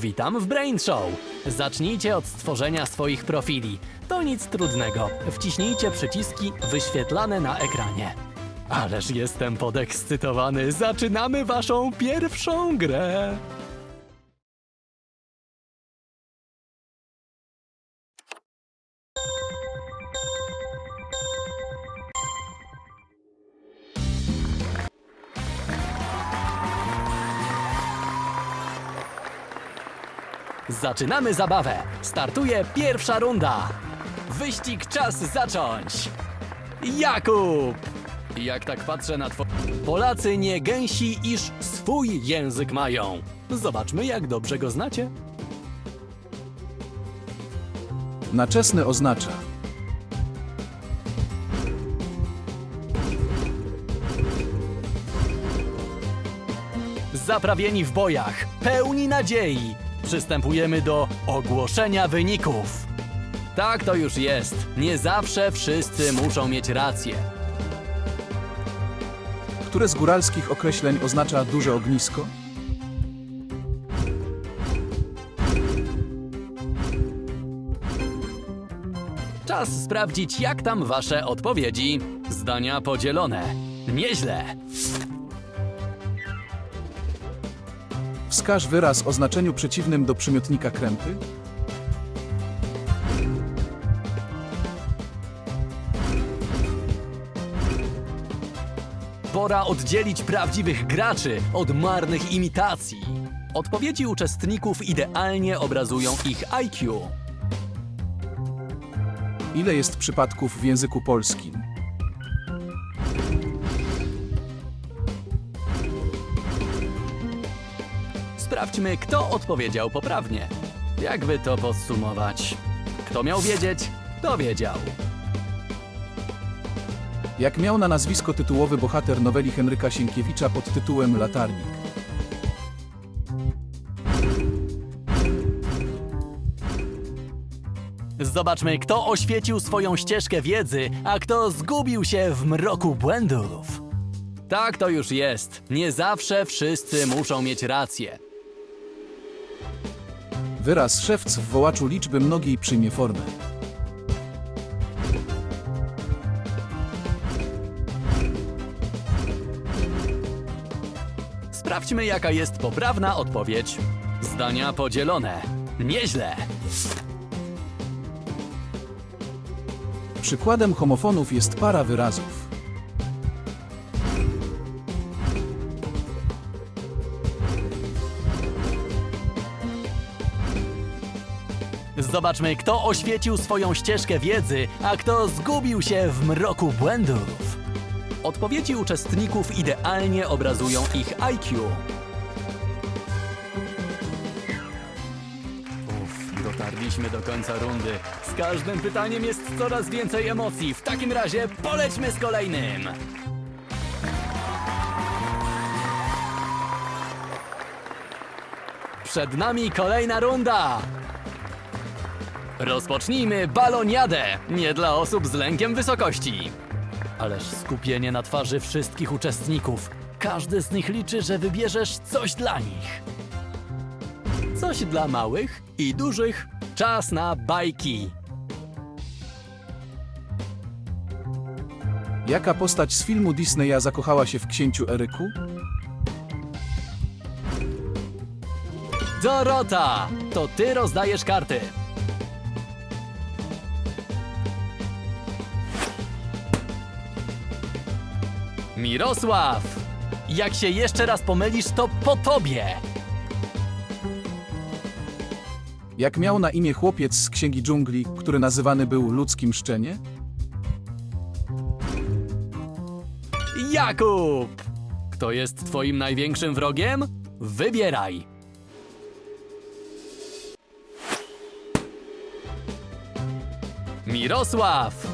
Witam w Brain Show. Zacznijcie od stworzenia swoich profili. To nic trudnego. Wciśnijcie przyciski wyświetlane na ekranie. Ależ jestem podekscytowany. Zaczynamy waszą pierwszą grę. Zaczynamy zabawę. Startuje pierwsza runda. Wyścig czas zacząć. Jakub! Jak tak patrzę na two... Polacy nie gęsi, iż swój język mają. Zobaczmy, jak dobrze go znacie. Naczesny oznacza Zaprawieni w bojach, pełni nadziei. Przystępujemy do ogłoszenia wyników. Tak to już jest. Nie zawsze wszyscy muszą mieć rację. które z góralskich określeń oznacza duże ognisko? Czas sprawdzić, jak tam wasze odpowiedzi. Zdania podzielone. Nieźle. Wskaż wyraz o znaczeniu przeciwnym do przymiotnika krępy. Pora oddzielić prawdziwych graczy od marnych imitacji. Odpowiedzi uczestników idealnie obrazują ich IQ. Ile jest przypadków w języku polskim? Sprawdźmy, kto odpowiedział poprawnie. Jakby to podsumować? Kto miał wiedzieć, to wiedział. Jak miał na nazwisko tytułowy bohater noweli Henryka Sienkiewicza pod tytułem Latarnik? Zobaczmy, kto oświecił swoją ścieżkę wiedzy, a kto zgubił się w mroku błędów. Tak to już jest. Nie zawsze wszyscy muszą mieć rację. Wyraz szewc w wołaczu liczby mnogiej przyjmie formę. Sprawdźmy, jaka jest poprawna odpowiedź. Zdania podzielone. Nieźle. Przykładem homofonów jest para wyrazów. Zobaczmy, kto oświecił swoją ścieżkę wiedzy, a kto zgubił się w mroku błędów. Odpowiedzi uczestników idealnie obrazują ich IQ. Uff, dotarliśmy do końca rundy. Z każdym pytaniem jest coraz więcej emocji. W takim razie polećmy z kolejnym. Przed nami kolejna runda. Rozpocznijmy baloniadę! Nie dla osób z lękiem wysokości. Ależ skupienie na twarzy wszystkich uczestników. Każdy z nich liczy, że wybierzesz coś dla nich. Coś dla małych i dużych. Czas na bajki. Jaka postać z filmu Disneya zakochała się w księciu Eryku? Dorota! To ty rozdajesz karty. Mirosław! Jak się jeszcze raz pomylisz, to po tobie! Jak miał na imię chłopiec z Księgi Dżungli, który nazywany był ludzkim szczenie? Jakub! Kto jest twoim największym wrogiem? Wybieraj! Mirosław!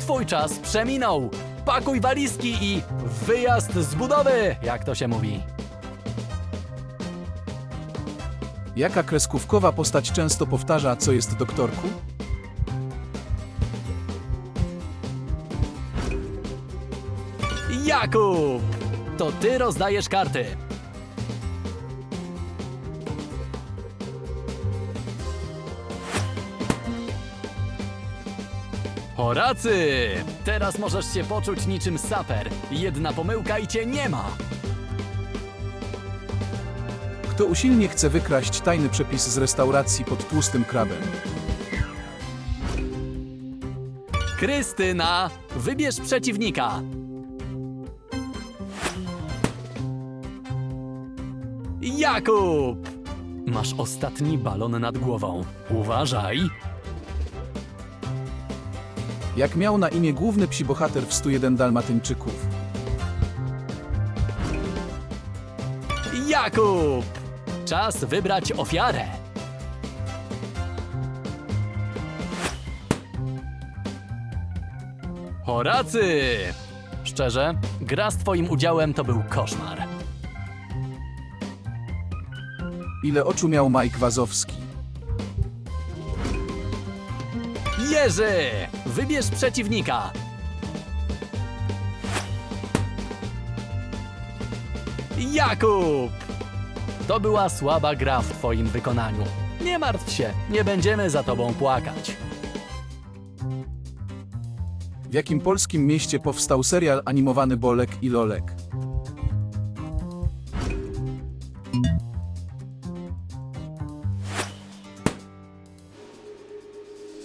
Twój czas przeminął! Pakuj walizki i wyjazd z budowy, jak to się mówi. Jaka kreskówkowa postać często powtarza, co jest doktorku? Jakub! To ty rozdajesz karty. Horacy! Teraz możesz się poczuć niczym saper. Jedna pomyłka i cię nie ma. Kto usilnie chce wykraść tajny przepis z restauracji pod tłustym krabem? Krystyna, wybierz przeciwnika. Jakub! Masz ostatni balon nad głową. Uważaj. Jak miał na imię główny psi bohater w 101 Dalmatyńczyków? Jakub! Czas wybrać ofiarę. Horacy! Szczerze, gra z twoim udziałem to był koszmar. Ile oczu miał Mike Wazowski? Jerzy! Wybierz przeciwnika. Jakub! To była słaba gra w twoim wykonaniu. Nie martw się, nie będziemy za tobą płakać. W jakim polskim mieście powstał serial animowany Bolek i Lolek?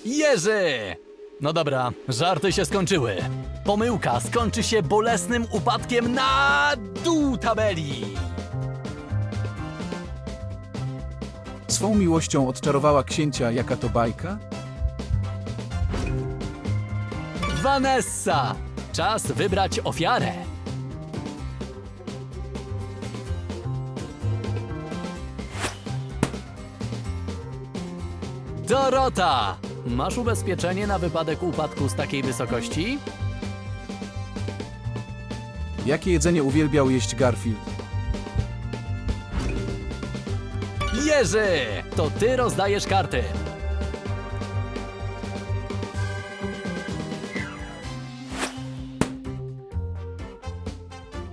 Jerzy! No dobra, żarty się skończyły. Pomyłka skończy się bolesnym upadkiem na dół tabeli. Swą miłością odczarowała księcia jaka to bajka? Vanessa! Czas wybrać ofiarę. Dorota! Masz ubezpieczenie na wypadek upadku z takiej wysokości? Jakie jedzenie uwielbiał jeść Garfield? Jerzy! To ty rozdajesz karty.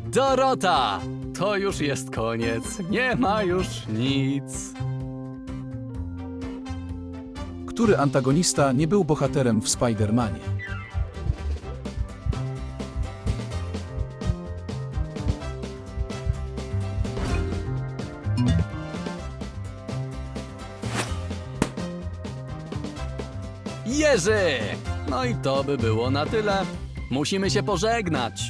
Dorota! To już jest koniec. Nie ma już nic. Który antagonista nie był bohaterem w Spider-Manie? Jerzy! No i to by było na tyle. Musimy się pożegnać.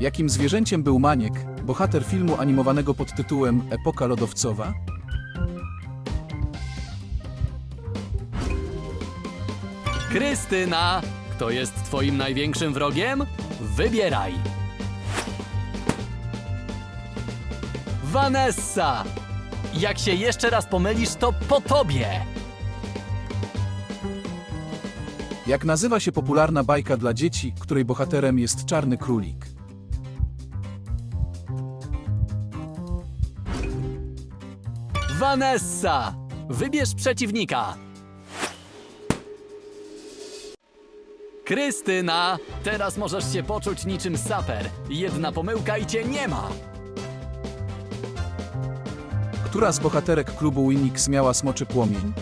Jakim zwierzęciem był Maniek, bohater filmu animowanego pod tytułem Epoka lodowcowa? Krystyna! Kto jest twoim największym wrogiem? Wybieraj! Vanessa! Jak się jeszcze raz pomylisz, to po tobie! Jak nazywa się popularna bajka dla dzieci, której bohaterem jest czarny królik? Vanessa! Wybierz przeciwnika! Krystyna! Teraz możesz się poczuć niczym saper. Jedna pomyłka i cię nie ma! Która z bohaterek klubu Winix miała smoczy płomień?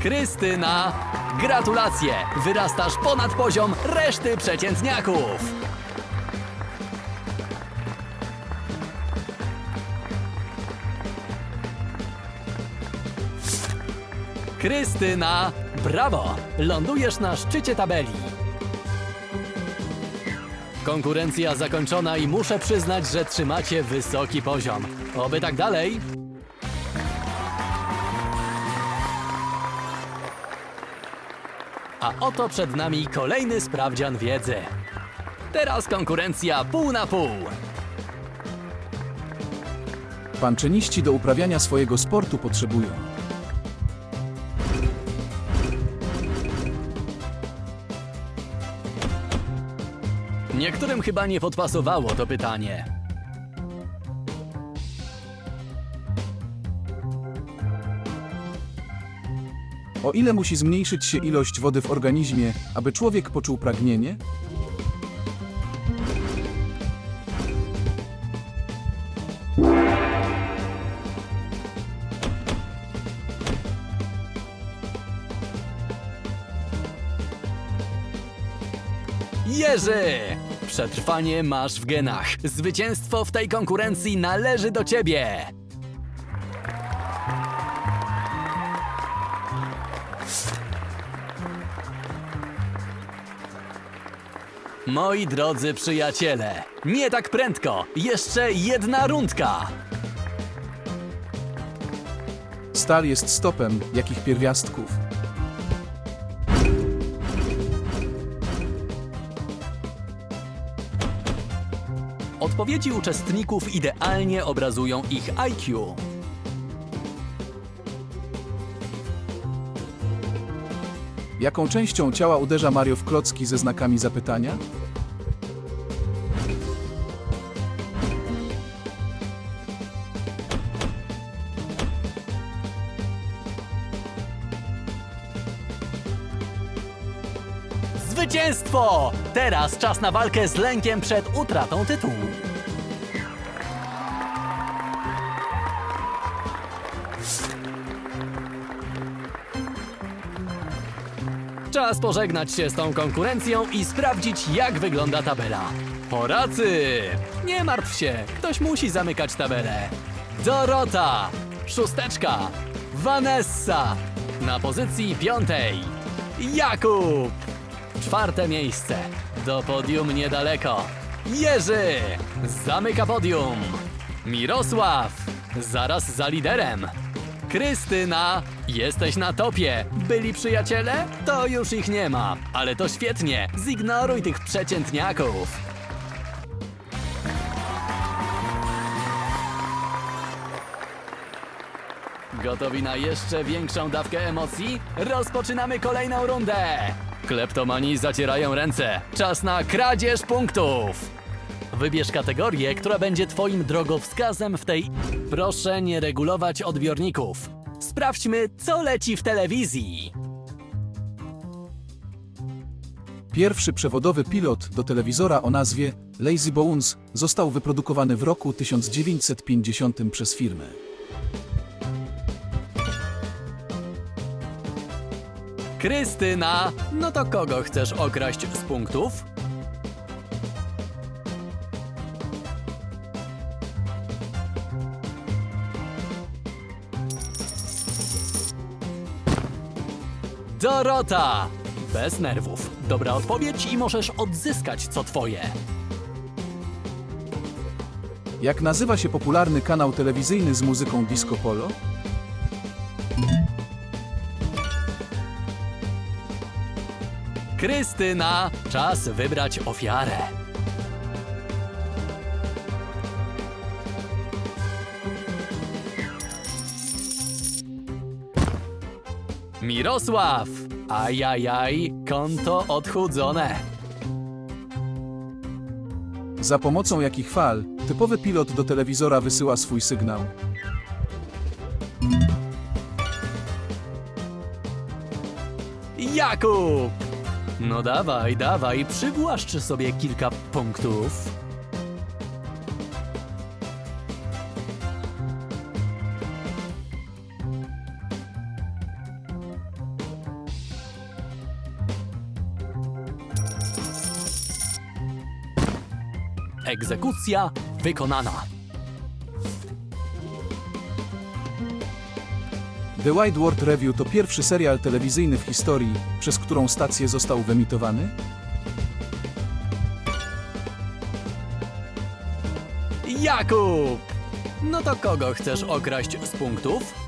Krystyna! Gratulacje! Wyrastasz ponad poziom reszty przeciętniaków! Krystyna! Brawo! Lądujesz na szczycie tabeli. Konkurencja zakończona i muszę przyznać, że trzymacie wysoki poziom. Oby tak dalej. A oto przed nami kolejny sprawdzian wiedzy. Teraz konkurencja pół na pół. Panczyniści do uprawiania swojego sportu potrzebują Niektórym chyba nie podpasowało to pytanie. O ile musi zmniejszyć się ilość wody w organizmie, aby człowiek poczuł pragnienie? Jerzy! Przetrwanie masz w genach. Zwycięstwo w tej konkurencji należy do ciebie. Moi drodzy przyjaciele, nie tak prędko. Jeszcze jedna rundka. Stal jest stopem, jakich pierwiastków. Odpowiedzi uczestników idealnie obrazują ich IQ. Jaką częścią ciała uderza Mario w klocki ze znakami zapytania? Zwycięstwo! Teraz czas na walkę z lękiem przed utratą tytułu. Czas pożegnać się z tą konkurencją i sprawdzić, jak wygląda tabela. Poracy! Nie martw się, ktoś musi zamykać tabelę. Dorota! Szósteczka! Vanessa! Na pozycji piątej. Jakub! Czwarte miejsce. Do podium niedaleko. Jerzy! Zamyka podium. Mirosław! Zaraz za liderem. Krystyna! Jesteś na topie. Byli przyjaciele? To już ich nie ma. Ale to świetnie. Zignoruj tych przeciętniaków. Gotowi na jeszcze większą dawkę emocji? Rozpoczynamy kolejną rundę! Kleptomani zacierają ręce. Czas na kradzież punktów! Wybierz kategorię, która będzie Twoim drogowskazem w tej. Proszę nie regulować odbiorników. Sprawdźmy, co leci w telewizji. Pierwszy przewodowy pilot do telewizora o nazwie Lazy Bones został wyprodukowany w roku 1950 przez firmę. Krystyna, no to kogo chcesz okraść z punktów? Dorota! Bez nerwów. Dobra odpowiedź i możesz odzyskać co twoje. Jak nazywa się popularny kanał telewizyjny z muzyką disco polo? Krystyna, czas wybrać ofiarę. Mirosław! Ajajaj, konto odchudzone. Za pomocą jakich fal typowy pilot do telewizora wysyła swój sygnał? Jakub! No dawaj, dawaj, przywłaszcz sobie kilka punktów. Egzekucja wykonana. The Wide World Review to pierwszy serial telewizyjny w historii, przez którą stację został wyemitowany? Jakub! No to kogo chcesz okraść z punktów?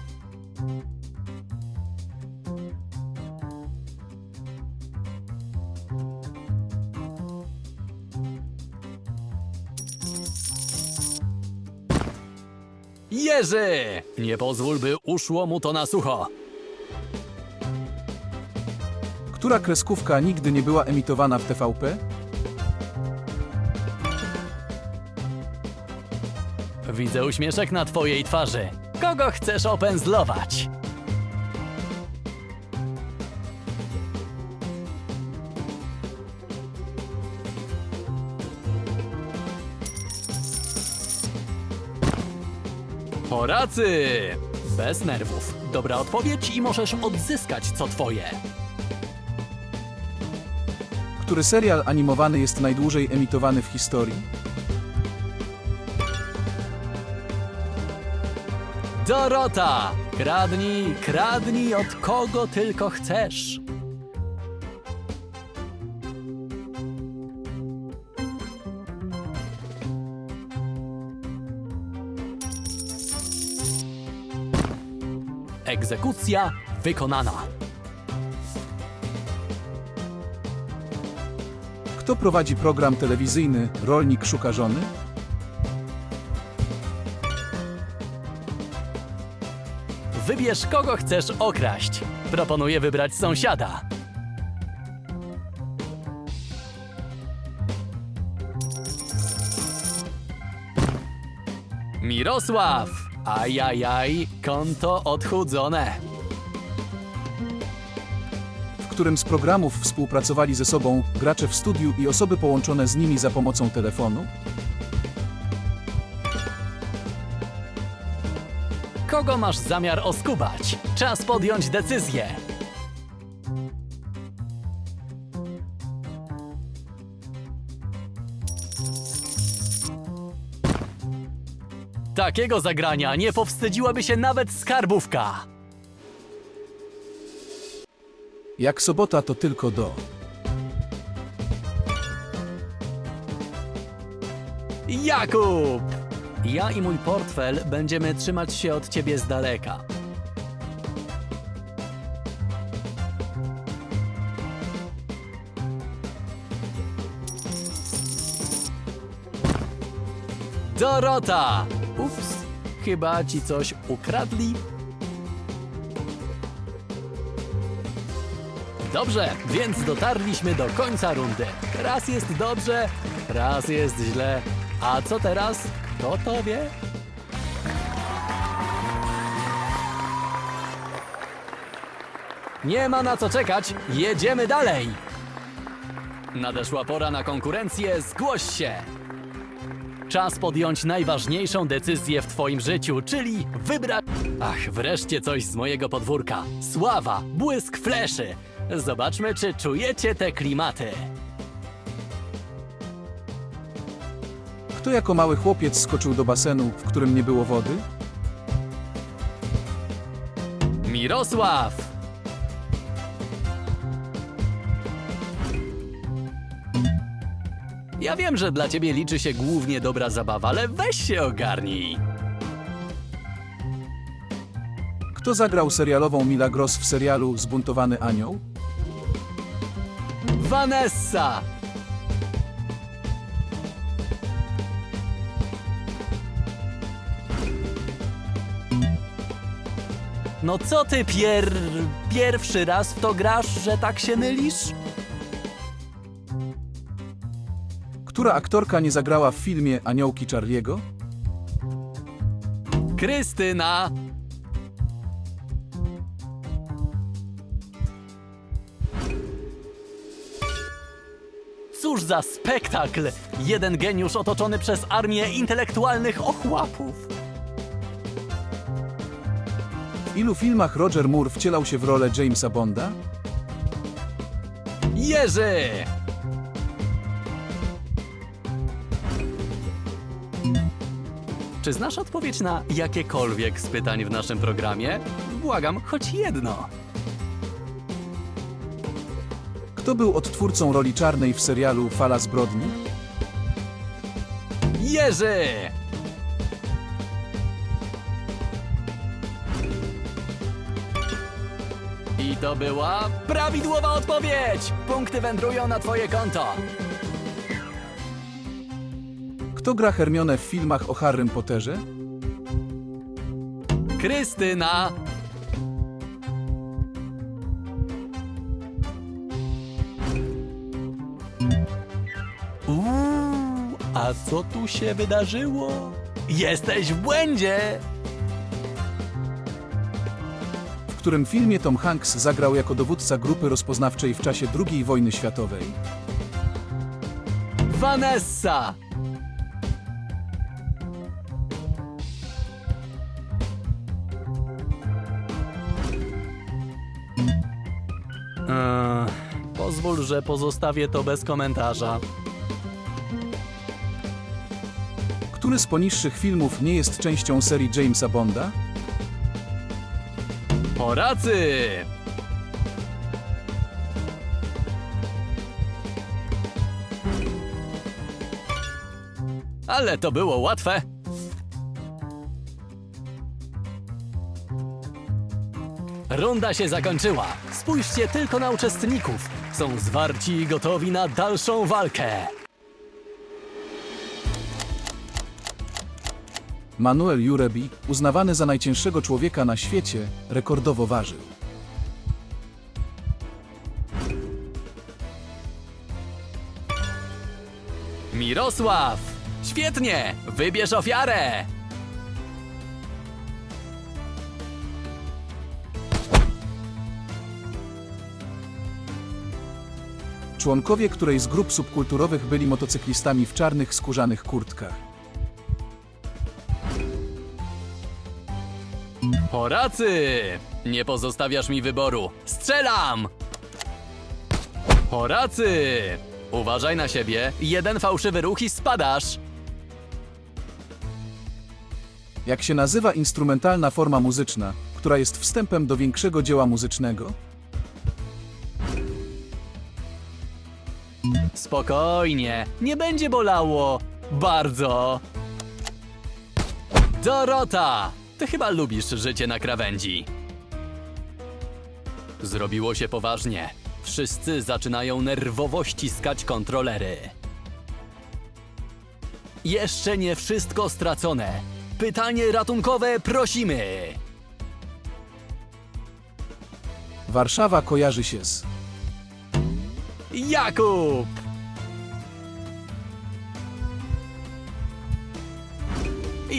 Nie pozwól, by uszło mu to na sucho. Która kreskówka nigdy nie była emitowana w TVP? Widzę uśmieszek na twojej twarzy. Kogo chcesz opędzlować? Dworacy! Bez nerwów. Dobra odpowiedź i możesz odzyskać co twoje. Który serial animowany jest najdłużej emitowany w historii? Dorota! Kradnij, kradnij od kogo tylko chcesz. Egzekucja wykonana. Kto prowadzi program telewizyjny Rolnik szuka żony? Wybierz kogo chcesz okraść. Proponuję wybrać sąsiada. Mirosław! Ajajaj, konto odchudzone. W którym z programów współpracowali ze sobą gracze w studiu i osoby połączone z nimi za pomocą telefonu? Kogo masz zamiar oskubać? Czas podjąć decyzję. Takiego zagrania nie powstydziłaby się nawet skarbówka. Jak sobota to tylko do. Jakub! Ja i mój portfel będziemy trzymać się od ciebie z daleka. Dorota! Chyba ci coś ukradli. Dobrze, więc dotarliśmy do końca rundy. Raz jest dobrze, raz jest źle. A co teraz? Kto to wie? Nie ma na co czekać, jedziemy dalej! Nadeszła pora na konkurencję, zgłoś się! Czas podjąć najważniejszą decyzję w Twoim życiu, czyli wybrać. Ach, wreszcie coś z mojego podwórka. Sława, błysk fleszy. Zobaczmy, czy czujecie te klimaty. Kto jako mały chłopiec skoczył do basenu, w którym nie było wody? Mirosław! Ja wiem, że dla ciebie liczy się głównie dobra zabawa, ale weź się ogarnij. Kto zagrał serialową Milagros w serialu Zbuntowany Anioł? Vanessa! No co ty pier... pierwszy raz w to grasz, że tak się mylisz? Która aktorka nie zagrała w filmie Aniołki Charlie'ego? Krystyna! Cóż za spektakl! Jeden geniusz otoczony przez armię intelektualnych ochłapów. W ilu filmach Roger Moore wcielał się w rolę Jamesa Bonda? Jerzy! Czy znasz odpowiedź na jakiekolwiek z pytań w naszym programie? Błagam, choć jedno. Kto był odtwórcą roli czarnej w serialu Fala zbrodni? Jerzy! I to była prawidłowa odpowiedź! Punkty wędrują na twoje konto. Kto gra Hermione w filmach o Harrym Potterze? Krystyna! Uuu, a co tu się wydarzyło? Jesteś w błędzie! W którym filmie Tom Hanks zagrał jako dowódca grupy rozpoznawczej w czasie II wojny światowej? Vanessa! Pozwól, że pozostawię to bez komentarza. Który z poniższych filmów nie jest częścią serii Jamesa Bonda? Horacy! Ale to było łatwe. Runda się zakończyła. Spójrzcie tylko na uczestników. Są zwarci i gotowi na dalszą walkę. Manuel Jurebi, uznawany za najcięższego człowieka na świecie, rekordowo ważył. Mirosław! Świetnie! Wybierz ofiarę! Członkowie której z grup subkulturowych byli motocyklistami w czarnych skórzanych kurtkach. Horacy! Nie pozostawiasz mi wyboru. Strzelam! Horacy! Uważaj na siebie. Jeden fałszywy ruch i spadasz. Jak się nazywa instrumentalna forma muzyczna, która jest wstępem do większego dzieła muzycznego? Spokojnie, nie będzie bolało. Bardzo. Dorota! Ty chyba lubisz życie na krawędzi. Zrobiło się poważnie. Wszyscy zaczynają nerwowo ściskać kontrolery. Jeszcze nie wszystko stracone. Pytanie ratunkowe prosimy. Warszawa kojarzy się z. Jakub!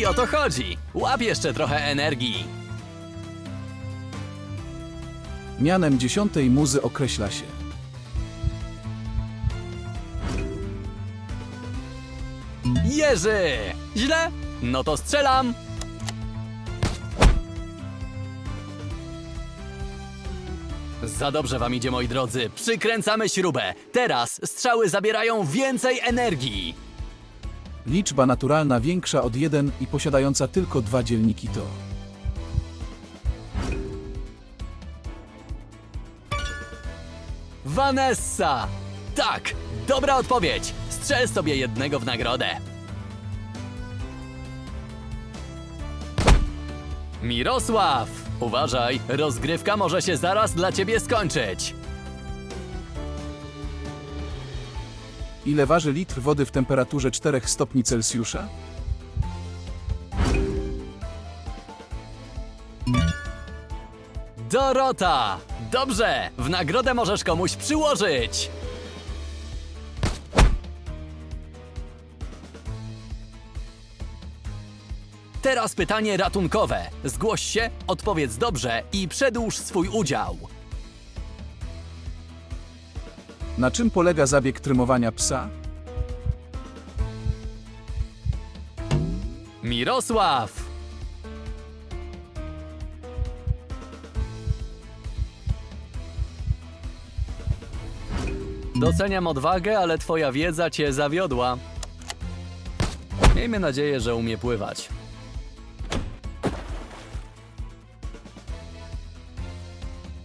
I o to chodzi. Łap jeszcze trochę energii. Mianem dziesiątej muzy określa się. Jerzy! Źle? No to strzelam. Za dobrze wam idzie, moi drodzy. Przykręcamy śrubę. Teraz strzały zabierają więcej energii. Liczba naturalna większa od 1 i posiadająca tylko dwa dzielniki to. Vanessa! Tak! Dobra odpowiedź! Strzel sobie jednego w nagrodę. Mirosław! Uważaj, rozgrywka może się zaraz dla ciebie skończyć. Ile waży litr wody w temperaturze 4 stopni Celsjusza? Dorota! Dobrze! W nagrodę możesz komuś przyłożyć! Teraz pytanie ratunkowe. Zgłoś się, odpowiedz dobrze i przedłuż swój udział. Na czym polega zabieg trymowania psa? Mirosław! Doceniam odwagę, ale twoja wiedza cię zawiodła. Miejmy nadzieję, że umie pływać.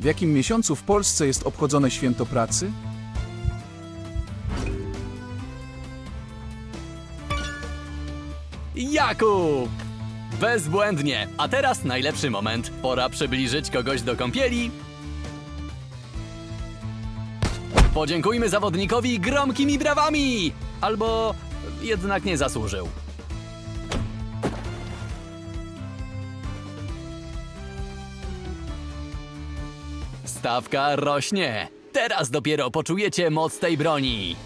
W jakim miesiącu w Polsce jest obchodzone święto pracy? Jakub! Bezbłędnie. A teraz najlepszy moment. Pora przybliżyć kogoś do kąpieli. Podziękujmy zawodnikowi gromkimi brawami! Albo jednak nie zasłużył. Stawka rośnie. Teraz dopiero poczujecie moc tej broni.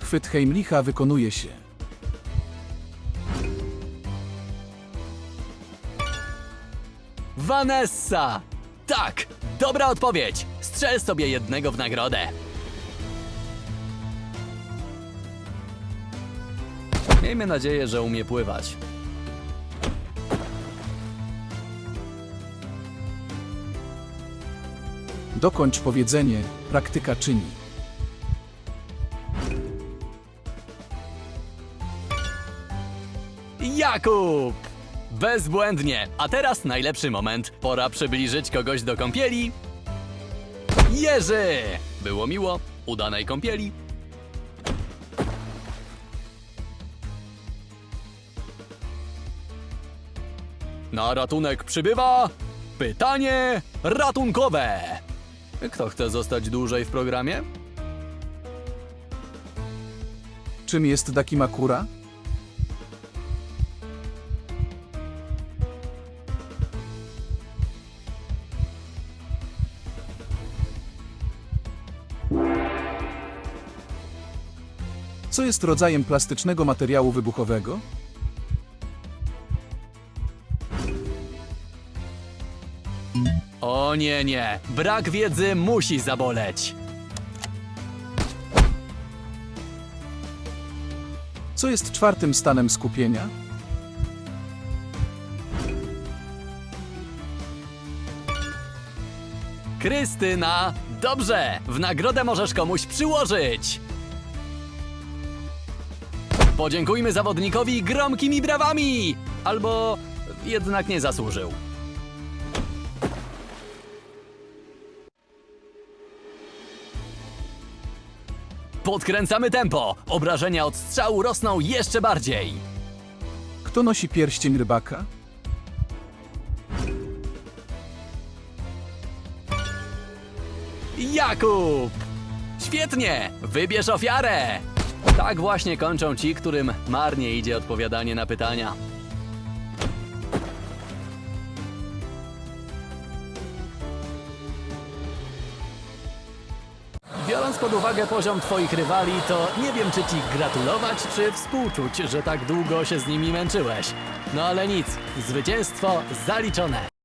Chwyt Heimlicha wykonuje się. Vanessa! Tak! Dobra odpowiedź! Strzel sobie jednego w nagrodę. Miejmy nadzieję, że umie pływać. Dokończ powiedzenie, praktyka czyni. Jakub! Bezbłędnie. A teraz najlepszy moment. Pora przybliżyć kogoś do kąpieli. Jerzy! Było miło. Udanej kąpieli. Na ratunek przybywa pytanie ratunkowe. Kto chce zostać dłużej w programie? Czym jest Dakimakura? Co jest rodzajem plastycznego materiału wybuchowego? O nie, nie. Brak wiedzy musi zaboleć. Co jest czwartym stanem skupienia? Krystyna, dobrze. W nagrodę możesz komuś przyłożyć. Podziękujmy zawodnikowi gromkimi brawami. Albo jednak nie zasłużył. Podkręcamy tempo. Obrażenia od strzału rosną jeszcze bardziej. Kto nosi pierścień rybaka? Jakub! Świetnie! Wybierz ofiarę! Tak właśnie kończą ci, którym marnie idzie odpowiadanie na pytania. Biorąc pod uwagę poziom twoich rywali, to nie wiem, czy ci gratulować, czy współczuć, że tak długo się z nimi męczyłeś. No ale nic, zwycięstwo zaliczone.